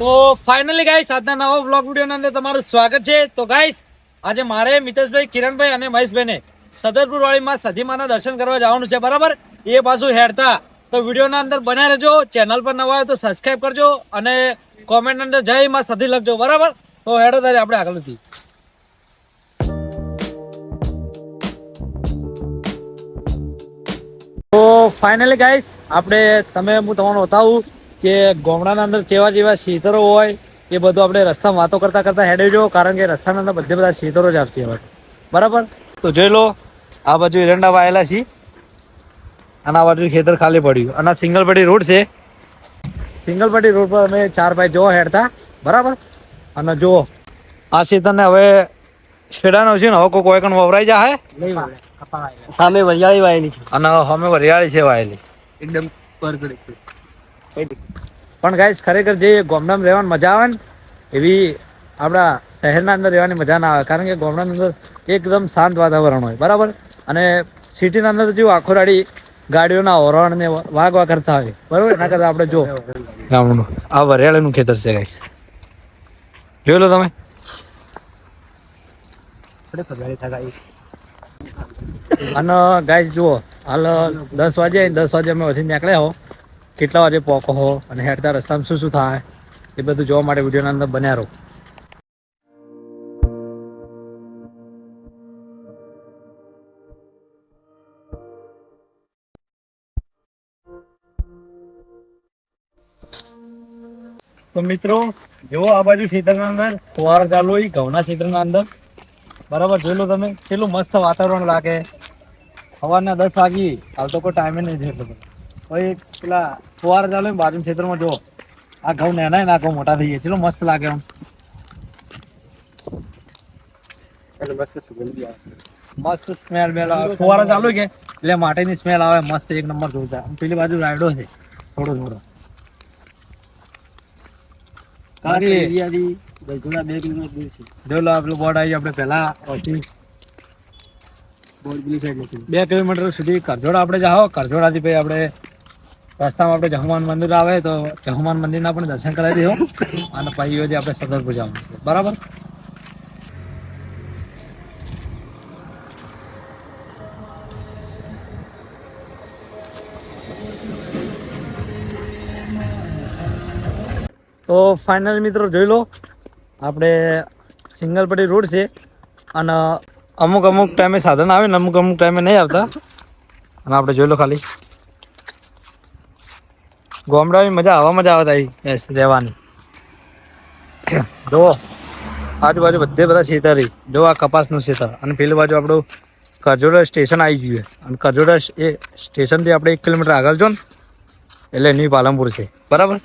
તો finally guys આજના નવા બ્લોગ વિડીયોના અંદર તમારું સ્વાગત છે. તો ગાઈસ આજે મારે મિતેશભાઈ, કિરણભાઈ અને મહેશભાઈને સદરપુર વાળીમાં સધીમાના દર્શન કરવા જવાનું છે, બરાબર? એ પાછું હેડતા. તો વિડીયોના અંદર બન્યા રહેજો, ચેનલ પર નવા હોય તો સબસ્ક્રાઈબ કરજો અને કોમેન્ટ અંદર જય માં સધી લખજો, બરાબર? તો હેડો ત્યારે આપણે આગળથી તો ફાઇનલી ગાઈસ આપણે તમે, હું તમને બતાવું કે ગામડાના અંદર જેવા જેવા શેતરો હોય એ બધું આપણે રસ્તામાં વાતો કરતા કરતા હેડે જો કારણ કે રસ્તાના અંદર બધે બધા શીતરો જ આપશે હવે. બરાબર? તો જોઈ લો આ બાજુ એરંડા વાયેલા છે અને આ બાજુ ખેતર ખાલી પડ્યું. અને આ સિંગલ પટ્ટી રોડ છે. સિંગલ પટ્ટી રોડ પર અમે ચાર ભાઈ જો હેડતા. બરાબર? અને જુઓ આ શેતરને હવે છેડાનો છે ને હવે કોઈ કોઈ કણ વવરાઈ જાય સામે વરિયાળી વાયેલી છે. અને અમે વરિયાળી છે વાયેલી. એકદમ પરગડ. પણ ગાઈસ ખરેખર જે ગામડામાં રહેવાની મજા આવે ને એવી આપણા શહેરના અંદર રહેવાની મજા ના આવે. કારણ કે ગામડાની અંદર એકદમ શાંત વાતાવરણ હોય બરાબર? અને સિટીના અંદર જેવું આખો રાડી ગાડીઓના ઓરણ ને વાગવા કરતા હોય બરાબર? એના કરતા આપણે જો. ગામનું આ વરિયાળીનું ખેતર છે ગાઈસ જોઈ લો તમે. અને ગાઈસ જુઓ હાલ દસ વાગે દસ વાગે અમે વધી નીકળ્યા હો. કેટલા વાગે પહોંચો અને હેડતા રસ્તામાં શું શું થાય, એ બધું જોવા માટે વિડીયોના અંદર બન્યા રહો. તો મિત્રો જો આ બાજુ ખેતરના અંદર ફુવારો ચાલુ હોય, ઘઉંના ખેતરના અંદર. બરાબર, જોઈ લો તમે, કેટલું મસ્ત વાતાવરણ લાગે. સવારના દસ વાગી, હાલ તો કોઈ ટાઈમે નહીં છે એટલો બધો પછી પેલા ફુવારા ચાલુ બાજુ ખેતરમાં જો આ ઘઉં નેના ઘઉં મોટા થઈ ગયા કેટલું મસ્ત લાગે આમ. મસ્ત સુગંધી આવે. મસ્ત સ્મેલ મેલ. આવે ફુવારા ચાલુ કે? એટલે માટીની સ્મેલ આવે મસ્ત એક નંબર જોતા પેલી બાજુ રાયડો છે. થોડો થોડો. બે કિલોમીટર સુધી કરજોડા આપણે જાઓ કરજોડાથી પછી આપણે રસ્તામાં આપણે જહુમાન મંદિર આવે તો જહુમાન મંદિરના પણ દર્શન કરાવી દેવો અને પછી આપણે સદર પૂજામાં બરાબર? તો ફાઇનલ મિત્રો જોઈ લો, આપણે સિંગલપટી રોડ છે અને અમુક અમુક ટાઈમે સાધન આવે ને અમુક અમુક ટાઈમે નહીં આવતા. અને આપણે જોઈ લો ખાલી. ગામડાની મજા આવા મજા આવે તારી. રહેવાની. જુઓ, આજુબાજુ બધે બધા ખેતરી જો આ કપાસનું ખેતર અને પેલી બાજુ આપણું કરજોડા સ્ટેશન આવી ગયું અને કરજોડા એ સ્ટેશનથી આપણે એક કિલોમીટર આગળ જો ને, એટલે એની પાલનપુર છે. બરાબર?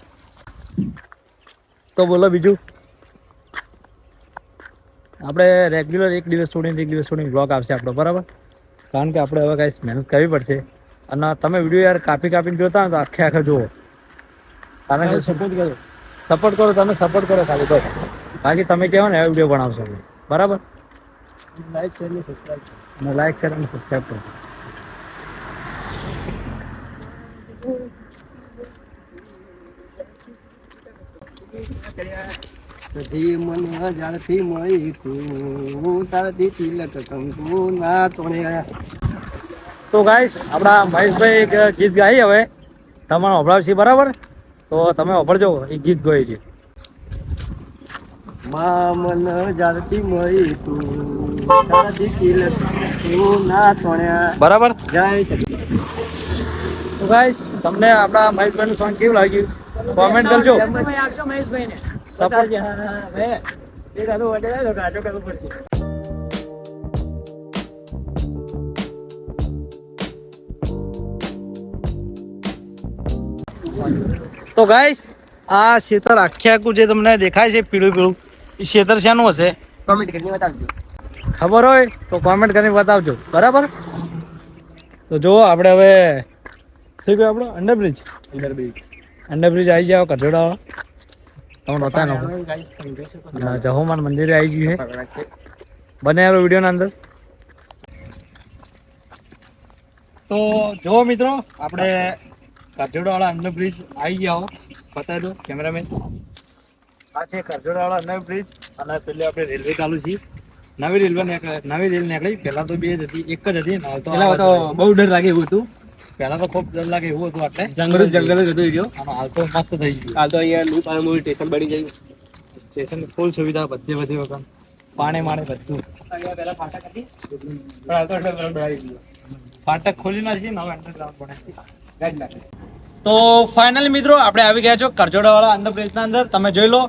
તો બોલો બીજું. આપણે રેગ્યુલર એક દિવસ છોડીને એક દિવસ છોડીને બ્લોગ આવશે આપણો, બરાબર? કારણ કે આપણે હવે કાંઈ મહેનત કરવી પડશે. અને તમે વીડિયો યાર કાપી કાપીને જોતા તો આખે આખે જુઓ. કે સપોર્ટ કરો સપોર્ટ કરો તમે સપોર્ટ કરો ખાલી બસ. બાકી તમે કહો ને વીડિયો બનાવશો બરાબર? લાઈક શેર અને સબસ્ક્રાઇબ અને લાઈક શેર અને સબસ્ક્રાઇબ કરો. સધી મને હજારથી મળી તું. તારથી તિલક કંકુ ના તોડ્યા તો ગાઈસ આપણા મહેશભાઈ એક ગીત ગાઈ હવે. તમારો અભળાવશે બરાબર? તો તમે અભળજો એ ગીત ગોઈ છે મા મન હજારથી મળી તું તારથી કિલ તું ના તોણ્યા. બરાબર? જય સચિન તો ગાઈસ તમને આપણા મહેશભાઈનું સોંગ કેવું લાગ્યું? કોમેન્ટ કરજો. સપોર્ટ એક આનું તો ગાઈસ આ શેતર આખે આખું જે તમને દેખાય છે પીળું પીળું એ શેતર શાનું હશે? કોમેન્ટ કરીને બતાવજો. ખબર હોય તો કોમેન્ટ કરીને બતાવજો. બરાબર? તો જુઓ આપણે હવે થઈ ગયો આપણો? અંડરબ્રિજ અંડરબ્રિજ અંડરબ્રિજ આવી જાવ કચોડા તમે નહોતા નો જહોમાન મંદિરે આવી ગયું છે. બને યાર વિડીયોના અંદર. તો જો મિત્રો આપણે કાજોડા વાળા અંડરબ્રિજ આવી ગયા હો. બતાવી દો કેમેરામેન આ છે કરજોડાવાળા નવી બ્રિજ અને પેલી આપણે રેલવે ચાલુ છે. નવી રેલવે નવી રેલ નીકળી. પહેલા તો બે જ હતી. એક જ હતી હાલ તો બહુ ડર લાગે એવું હતું. પહેલા તો ખૂબ ડર લાગે એવું હતું એટલે જંગલ જંગલ જ હતું એ હાલ તો મસ્ત થઈ ગયું. હાલ તો અહીંયા લૂપ અને મૂળ સ્ટેશન બની ગયું. સ્ટેશન ફૂલ સુવિધા બધી બધી વખત પાણી માણે બધું. અહીંયા પહેલા ફાટક હતી. પણ હાલ તો ડરાઈ ગયું. ફાટક ખોલી નાખી છીએ હવે અંડરગ્રાઉન્ડ બને ગાડી નાખે તો ફાઇનલી મિત્રો, આપણે આવી ગયા છો કરજોડાવાળા અંડરબ્રિજના અંદર. તમે જોઈ લો.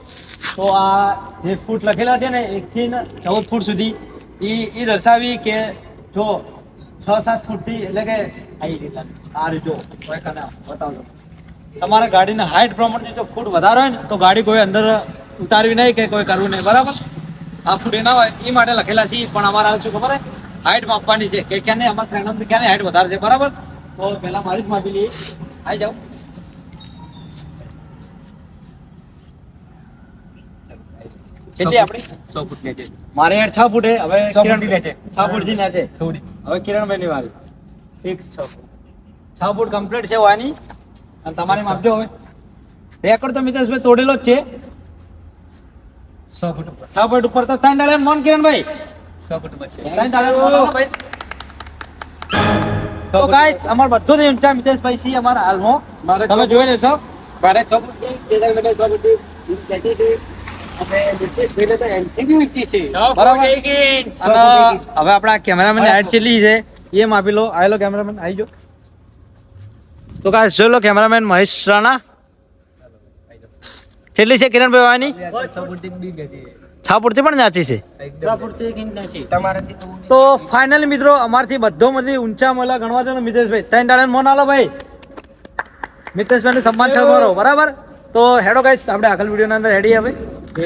તો આ જે ફૂટ લખેલા છે ને, એકથી ચૌદ ફૂટ સુધી એ એ દર્શાવી કે જો છ સાત ફૂટથી એટલે કે આવી આ જો બતાવજો. તમારા ગાડીના હાઇટ પ્રમાણે જો ફૂટ વધારે હોય ને, તો ગાડી કોઈ અંદર ઉતારવી નહીં કે કોઈ કરવું નહીં. બરાબર? આ ફૂટ એના હોય એ માટે લખેલા છે પણ અમારે શું ખબર હે હાઇટ માપવાની છે. કે ક્યાંને, અમારા ક્યાંની હાઇટ વધારે છે. બરાબર? તો પહેલા મારી જ માપી લઈએ. આવી જાઓ. કેટલી આપણી? સો ફૂટ ને છે મારે હેઠ છ ફૂટ. હવે કિરણથી નીચે. છ ફૂટથી નીચે. થોડી. હવે કિરણભાઈ ની વારી. ફિક્સ છ ફૂટ. છ ફૂટ કમ્પ્લીટ છે વાની અને તમારી માપજો હવે. રેકોર્ડ તો મિતેશભાઈ તોડેલો જ છે. સો ફૂટ ઉપર. છ ફૂટ ઉપર તો ત્રણ ડાળે મોન કિરણભાઈ. સો ફૂટ ઉપર છે. ત્રણ ડાળે ભાઈ તો ગાઈસ અમાર બધું જ ઊંચા મિતેશભાઈ સી અમારા હાલમાં. મારે તમે જોઈ લેશો. મારે છ છે. છ છે હવે આપણા કેમેરામેન એડ કેટલી છે? એ માપી લો. આવેલો કેમેરામેન આવી જો તો જોઈ લો કેમેરામેન મહેશ રાણા. કેટલી છે કિરણભાઈ વાની છ ફૂટથી બી નથી છ. ફૂટથી પણ નાચી? છે તો ફાઇનલ મિત્રો અમારથી બધો માંથી ઊંચા મળ્યા ગણવા છે મિતેશભાઈ. ત્રણ ડાળે મોન આલો ભાઈ. મિતેશભાઈ નું સન્માન થયો મારો બરાબર? તો હેડો ગાઈસ આપણે આગળ વિડીયોના અંદર હેડી હવે.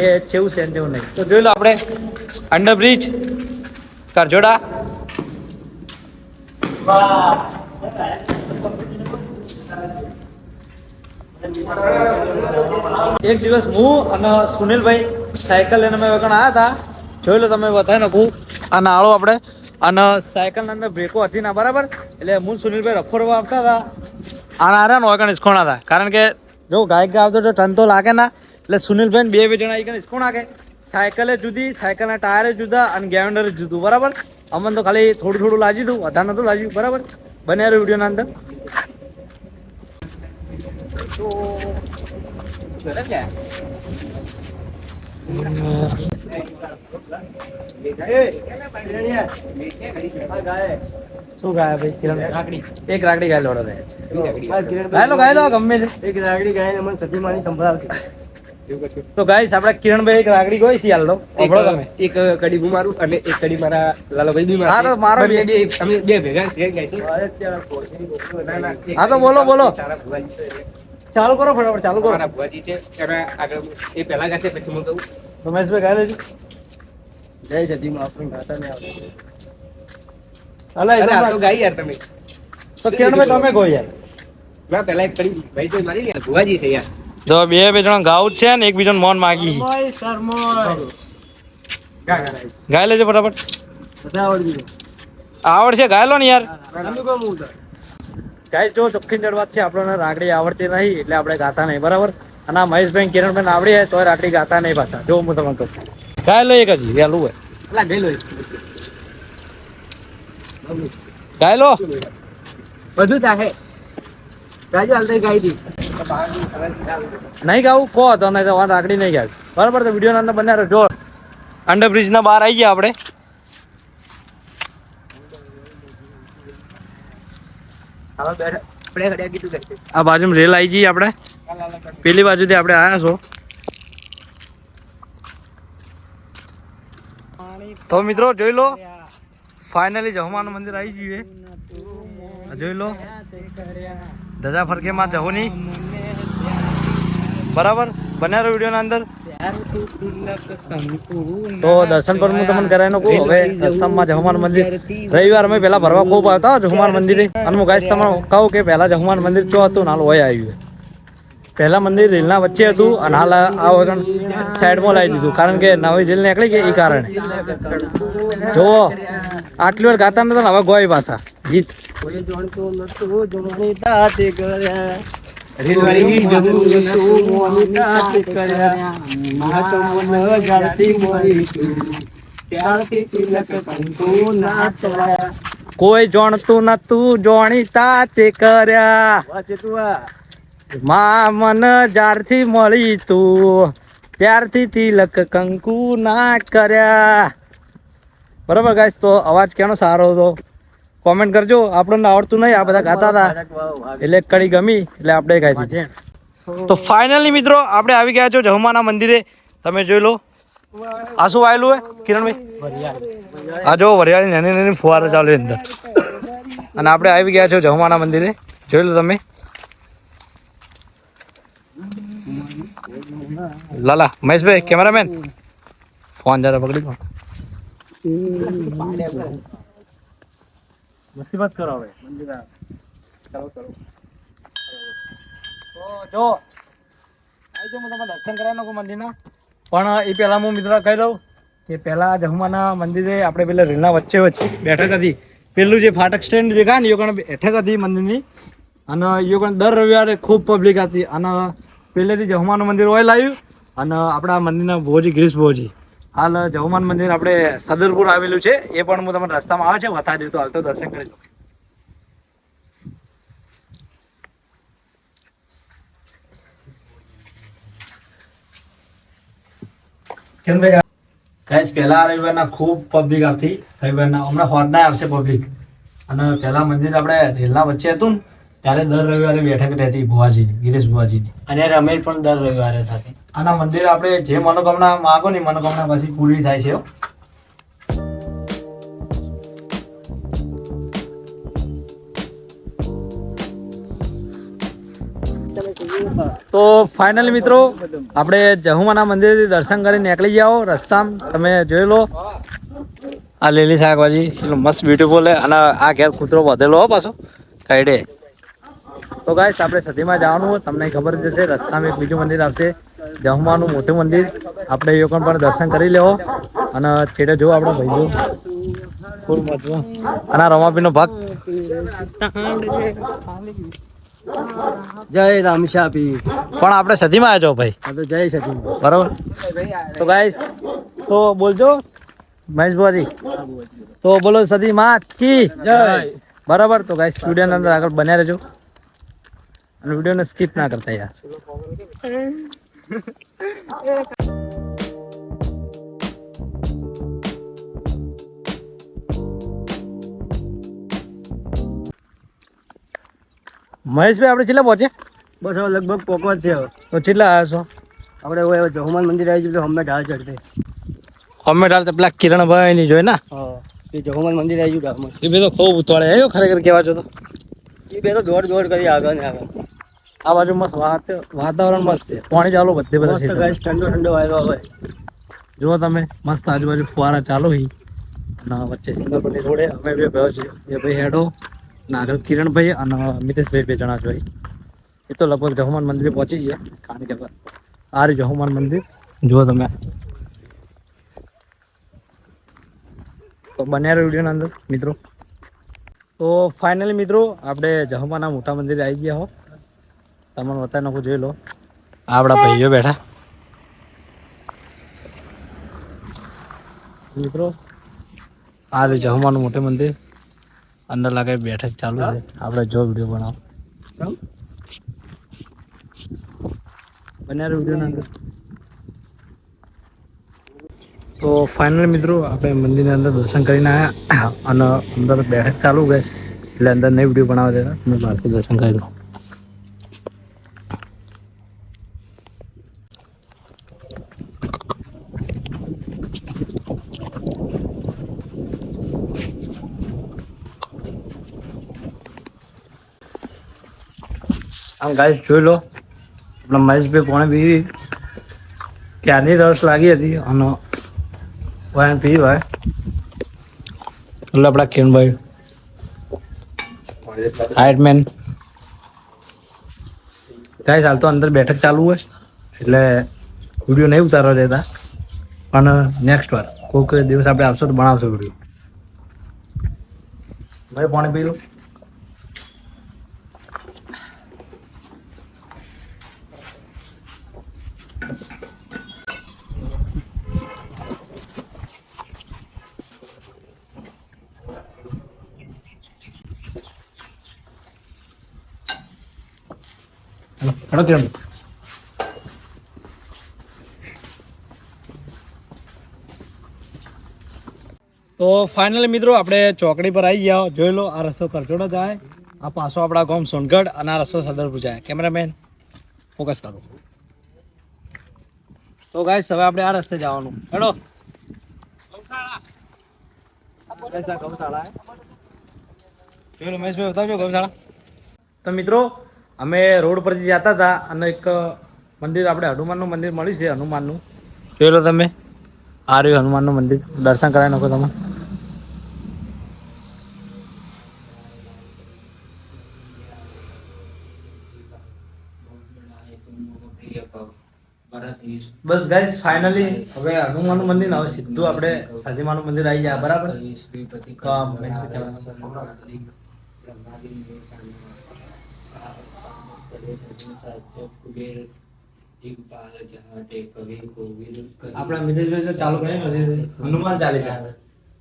એ છેવું છે ને તેવું નહીં. તો જોઈ લો આપણે અંડર બ્રિજ કરજોડા એક દિવસ હું અને સુનિલભાઈ સાયકલ લઈને અમે વગણ આવ્યા હતા જોઈ લો તમે બતાવી નાખું આ નાળો આપણે. અને સાયકલ અંદર બ્રેકો હતી ના, બરાબર? એટલે હું સુનિલભાઈ રફો રફો આવતા હતા આ નારા નો વગણ ઇસ્કોણ હતા કારણ કે જો ગાયક આવતો તો ટન તો લાગે ના. એટલે સુનિલભાઈ બે બે જણા એક ઇસ્કોણ આગે સાયકલે જુદી, સાયકલના ટાયરે જુદા અને ગેવન્ડરે જુદું, બરાબર? અમને તો ખાલી થોડું થોડું લાજી દઉં વધારે નતું લાગ્યું, બરાબર? બને વિડીયોના અંદર. શું ગાય ભાઈ કિરણ લાકડી એક રાકડી ગાય લોડો ગમે છે એક રાગડી ગાય મને સંભળાવશે તો ગાઈસ આપણે કિરણભાઈ એક રાકડી ગોઈ છે તમે એક કડી હું મારું અને એક કડી મારા લાલાભાઈ બી હા, મારો બે બે અમે બે ભેગા ગાઈશું હા, તો બોલો, બોલો. ચાલુ કરો ફટાફટ ચાલુ કરો. મારા ભુવાજી છે એના આગળ એ પહેલા ગાશે પછી હું કહું. રમેશભાઈ ગાય લેજો. જય સતી માં આપણી ગાતા ને આવડે અલા એ તો ગાય યાર તમે. કિરણભાઈ તમે ગો યાર. મેં પહેલા એક કરી ભાઈ તો મારી યાર ભુવાજી છે યાર. તો બે બે જણા ગાઉ જ છે ને એકબીજાને મોન માગી. ગાય લેજો ફટાફટ. બધા આવડી ગયું આવડશે ગાયલો ને યાર. તો. ગાય જો ચોખ્ખી વાત છે આપણને રાખડી આવડતી નહીં એટલે આપણે ગાતા નહીં બરાબર? અને આ મહેશભાઈ કિરણભાઈ આવડી હોય તો રાખડી ગાતા નહીં પાછા. જો હું તમને કહું. ગાય લો એક હજી વહેલું હોય ગાય લો. બધું ચાહે. નહીં ગાવું કહો તો નહીં તો રાગડી નહીં ગાય. બરાબર તો વીડિયો અંદર બંને જો અંડરબ્રિજ ના બહાર આવી ગયા આપણે હવે બેઠા આપણે ઘડિયા કીધું કરશે આ બાજુમાં રેલ આવી જઈએ આપણે. પેલી બાજુથી આપણે આવ્યા છો. તો મિત્રો જોઈ લો ફાઇનલી જહમાનું મંદિર આવી ગયું જોઈ લો, ધજા ફરકે માં જહોની બરાબર? બનારો વિડીયોના અંદર. તો દર્શન પર હું તમને કરાવી કહું. હવે રસ્તામાં જહુમાન મંદિર. રવિવાર અમે પહેલા ભરવા ખૂબ આવતા જહુમાન મંદિરે. અને હું ગાઈસ તમને કહું કે પહેલા જહુમાન મંદિર ક્યાં હતું? નાલ હોય આવ્યું પહેલા મંદિર રેલના વચ્ચે હતું અને હાલ આ વગર સાઈડમાં લાવી દીધું. કારણ કે નવી જેલ નીકળી ગઈ એ કારણે. જુઓ. આટલી વાર ગાતા નતા હવે ગોય પાછા. ગીત. કોઈ જોણતો જવું તું તે કર્યા. મા તો. મન ત્યારથી તિલક ના કોઈ જાણતું તે કર્યા. મા મન જ્યારથી મળી તું ત્યારથી તિલક કંકુ ના કર્યા. બરાબર ગાઈસ તો અવાજ કેનો સારો હતો? કોમેન્ટ કરજો. આપણને આવડતું નહીં. આ બધા ગાતા હતા. એટલે કડી ગમી એટલે આપણે ખાઈ દીધી. તો ફાઇનલી મિત્રો આપણે આવી ગયા છો જહુમાના મંદિરે. તમે જોઈ લો. આ શું આવેલું હે કિરણભાઈ? આ જો વરિયાળી નાની નાની ફુવારા ચાલુ અંદર. અને આપણે આવી ગયા છો જહુમાના મંદિરે. જોઈ લો તમે. લાલા મહેશભાઈ કેમેરામેન? ફોન જરા પકડી લો. મુસીબત કરો હવે. મંદિર. કરો કરો જો. આવી જો હું તમારે દર્શન કરાવી નાખું મંદિરના. પણ એ પહેલાં હું મિત્ર કહી દઉં કે પહેલાં જહુમાના મંદિરે આપણે પેલા રેલના વચ્ચે વચ્ચે બેઠક હતી. પેલું જે ફાટક સ્ટેન્ડ દેખાય ને યોગણ બેઠક હતી મંદિરની. અને યોગણ દર રવિવારે ખૂબ પબ્લિક હતી. અને પહેલેથી જહુમાનું મંદિર હોય લાવ્યું. અને આપણા મંદિરના ભોજી ગ્રીસ ભોજી. હાલ જવમાન મંદિર આપણે સદરપુર આવેલું છે. એ પણ હું તમને રસ્તામાં આવે છે વથા દઉં હાલ તો દર્શન કરી લો કેમ ભાઈ? ગાઈસ, પહેલા રવિવારના ખૂબ પબ્લિક આવતી. રવિવારના હમણાં હોરના આવશે પબ્લિક અને પહેલા મંદિર આપણે રેલના વચ્ચે હતું ત્યારે દર રવિવારે બેઠક રહેતી ભુવાજીની ગિરીશ ભુવાજીની. અને રમેશ પણ દર રવિવારે થતી આના મંદિર આપણે જે મનોકામના માગો ને મનોકામના પછી પૂરી થાય છે તો ફાઇનલી મિત્રો આપણે જહુમાના મંદિરથી દર્શન કરી નીકળી જાઓ રસ્તામાં. તમે જોઈ લો. આ લીલી શાકભાજી મસ્ત બ્યુટીફુલ અને આ ઘેર કૂતરો વધેલો હો પાછો કાઈડે તો ગાઈસ આપણે સતીમાં જવાનું તમને ખબર જશે રસ્તામાં એક બીજું મંદિર આવશે જમવાનું મોટું મંદિર. આપણે એ પણ દર્શન કરી લેવો. અને છેડે જો આપણો ભાઈઓ અને રમાપીનો ભક્ત જય રામશાપી પણ આપણે સદીમાં આવ્યો ભાઈ. તો જય સચિન બરાબર? તો ગાઈસ તો બોલજો. મહેશભાઈ તો બોલો સદી માં કી? જય. બરાબર? તો ગાઈસ સ્ટુડિયો અંદર આગળ બન્યા રહેજો. અને વિડીયોને સ્કીપ ના કરતા યાર. મહેશભાઈ આપણે છેલ્લા પહોંચે? બસ હવે લગભગ પોકવા જ થયો તો છેલ્લા આવ્યા છો? આપણે હવે જહુમાન મંદિર આવી ગયું હમણાં ઢાળ ચડતે હમણાં ઢાળ તો પેલા કિરણભાઈ ની જોઈ ના? હા એ જહુમાન મંદિર આવી ગયું ગામમાં. એ બે તો ખૂબ ઉતવાળે આવ્યો ખરેખર કેવા છો તો. એ બે તો દોડ દોડ કરી આગળ ને આગળ આ બાજુ મસ્ત વાત- વાતાવરણ મસ્ત છે. પાણી ચાલુ બધે બધા મસ્ત છે ઠંડો ઠંડો આવ્યો હોય જુઓ તમે મસ્ત આજુબાજુ ફુવારા ચાલુ હી ના વચ્ચે સિંગાપુરની રોડે અમે બે ભાઈઓ છે એ ભાઈ હેડો નાગર કિરણભાઈ અને મિતેશભાઈ બે જણા છે ભાઈ. એ તો લગભગ જહુમાન મંદિરે પહોંચી ગયા કારણ કે આ રહ્યું જહુમાન મંદિર. જુઓ તમે. તો બન્યા રહ્યો વિડીયોના અંદર મિત્રો. તો ફાઇનલી મિત્રો આપણે જહમાના મોટા મંદિરે આવી ગયા હો. તમને બતાવી નાખું જોઈ લો. આપણા ભાઈઓ બેઠા. મિત્રો. આ રહ્યું જહમાનું મોટું મંદિર. અંદર લાગે બેઠક ચાલુ છે. આપણે જો વીડિયો બનાવો. બન્યા વીડિયો અંદર. તો ફાઇનલ મિત્રો, આપણે મંદિરની અંદર દર્શન કરીને આવ્યા અને અંદર બેઠક ચાલુ ગઈ એટલે અંદર નહીં વીડિયો બનાવવા દેતા તમે બહારથી દર્શન કરી લો. આમ ગાય જોઈ લો. આપણા મહેશભાઈ કોણે બી ક્યારની રસ લાગી હતી અને વાયન પી ભાઈ. એટલે આપણા કિરણભાઈ. હાઈટ મેન ગાઈસ હાલ તો અંદર બેઠક ચાલુ હોય એટલે વીડિયો નહીં ઉતારવા રહેતા પણ નેક્સ્ટ વાર કોઈક દિવસ આપણે આવશો તો બનાવશો વીડિયો ભાઈ પાણી પી લો. કિરણ તો ફાઇનલી મિત્રો આપણે ચોકડી પર આવી ગયા. જોઈ લો આ રસ્તો કરચોડો જાય. આ પાછો આપણા ગામ સોનગઢ અને આ રસ્તો સદરપુર જાય. કેમેરામેન ફોકસ કરો. તો ગાઈસ હવે આપણે આ રસ્તે જવાનું. હેડો ગૌશાળા. જોઈ મહેશભાઈ બતાવજો ગૌશાળા? તો મિત્રો અમે રોડ પરથી જતા હતા અને એક મંદિર આપણે હનુમાનનું મંદિર મળ્યું છે, હનુમાનનું. જોઈ લો તમે? આ હનુમાનનું મંદિર. દર્શન કરાવી નાખો તમે. બસ ગાઈસ ફાઇનલી હવે હનુમાનનું મંદિર હવે સીધું આપણે સાધીમાનું મંદિર આવી જાય બરાબર? તો. આપણા મિત્રભાઈ જો ચાલુ કરી પછી હનુમાન ચાલીસા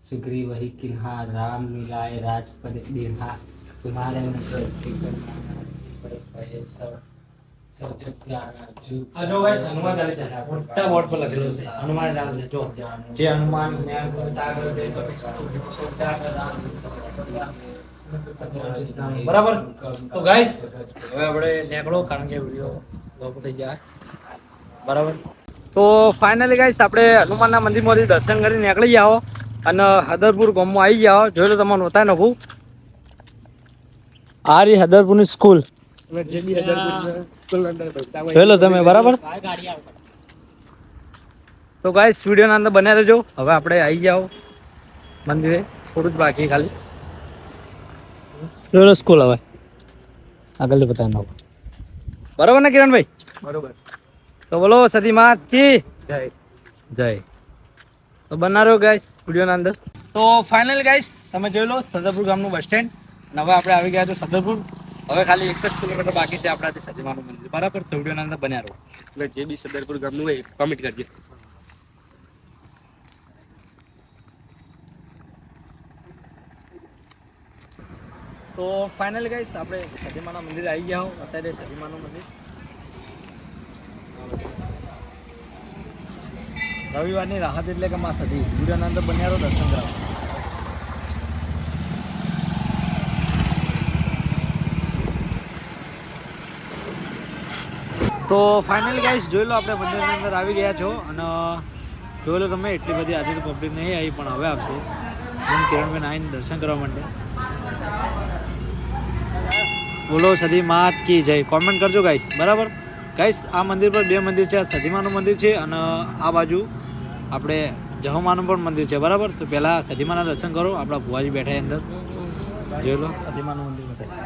सुग्री वही किन्हा राम मिलाए राजपद दीर्घा तुम्हारे આ જો ગાઈસ હનુમાન ચાલીસા મોટા બોર્ડ પર લખેલું છે હનુમાન ચાલીસા જો જે હનુમાન જ્ઞાન કરે, સાગર દે, બરાબર? તો ગાઈસ હવે આપણે નીકળો કારણ કે વીડિયો લોંગ થઈ જાય બરાબર? તો ફાઇનલી ગાઈસ આપણે હનુમાનના મંદિરમાંથી દર્શન કરી નીકળી જાઓ અને હદરપુર ગામમાં આવી જાઓ જોઈ લો તમને બતાવી નખું આ રહી હદરપુરની સ્કૂલ જોઈ લો તમે બરાબર? તો ગાઈસ વિડીયોના અંદર બન્યા રહેજો. હવે આપણે આવી જાઓ મંદિરે. થોડું જ બાકી ખાલી. જોઈ સ્કૂલ હવે. આગળ બતાવી નાખું બરાબર ને કિરણભાઈ? બરોબર. તો બોલો સતી માત કી? જય. જય. તો બનારો ગાઈસ વિડીયોના અંદર. તો ફાઇનલ ગાઈસ તમે જોઈ લો સદરપુર ગામનું બસ સ્ટેન્ડ અને હવે આપણે આવી ગયા છો સદરપુર. હવે ખાલી એક જ કિલોમીટર બાકી છે આપણાથી સજીમાનું મંદિર. બરાબર? તો વિડીયોના અંદર બન્યા રહો. એટલે જે બી સદરપુર ગામનું હોય કોમેન્ટ કરજો. તો ફાઇનલ ગાઈસ આપણે સતીમાના મંદિર આવી ગયા હો. અત્યારે સતીમાનું મંદિર. રવિવારની રાહત એટલે કે માં સતી. વિડીયોના બન્યારો બન્યા દર્શન કરાવો. તો ફાઇનલ ગાઈસ જોઈ લો આપણે મંદિરની અંદર આવી ગયા છો અને જોઈ લો તમે, એટલી બધી આજે તો પબ્લિક નહીં આવી, પણ હવે આવશે. હું કિરણબેન આવીને દર્શન કરવા માટે. બોલો સદી કી જય. કોમેન્ટ કરજો ગાઈસ બરાબર? ગાઈસ આ મંદિર પર બે મંદિર છે. આ સદીમાનું મંદિર છે અને આ બાજુ આપણે જહમાનું પણ મંદિર છે. બરાબર? તો પહેલાં સદીમાના દર્શન કરો. આપણા ભુવાજી બેઠા અંદર. જોઈ લો. સદીમાનું મંદિર બતાય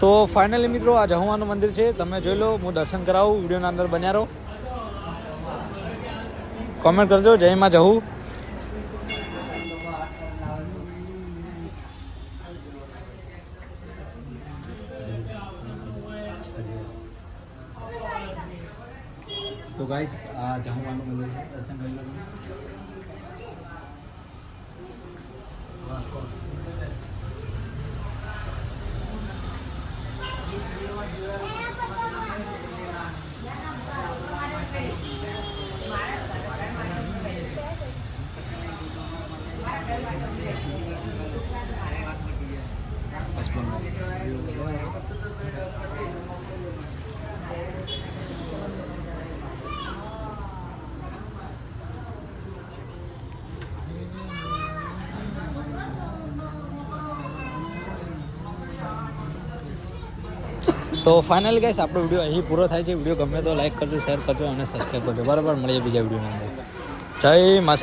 તો ફાઇનલી મિત્રો, આ જહુમાનું મંદિર છે. તમે જોઈ લો, હું દર્શન કરાવું, વિડીયોના અંદર બન્યા રહો. કોમેન્ટ કરજો, જય માં જહુ તો ગાઈસ આ જહુમાનું મંદિર છે દર્શન કરી લો તમે. તો ફાઇનલ ગાઈસ આપણો વીડિયો અહીં પૂરો થાય છે. વીડિયો ગમે તો લાઈક કરજો શેર કરજો અને સબસ્ક્રાઈબ કરજો. બરાબર, મળીએ બીજા વિડીયોની અંદર. જય મા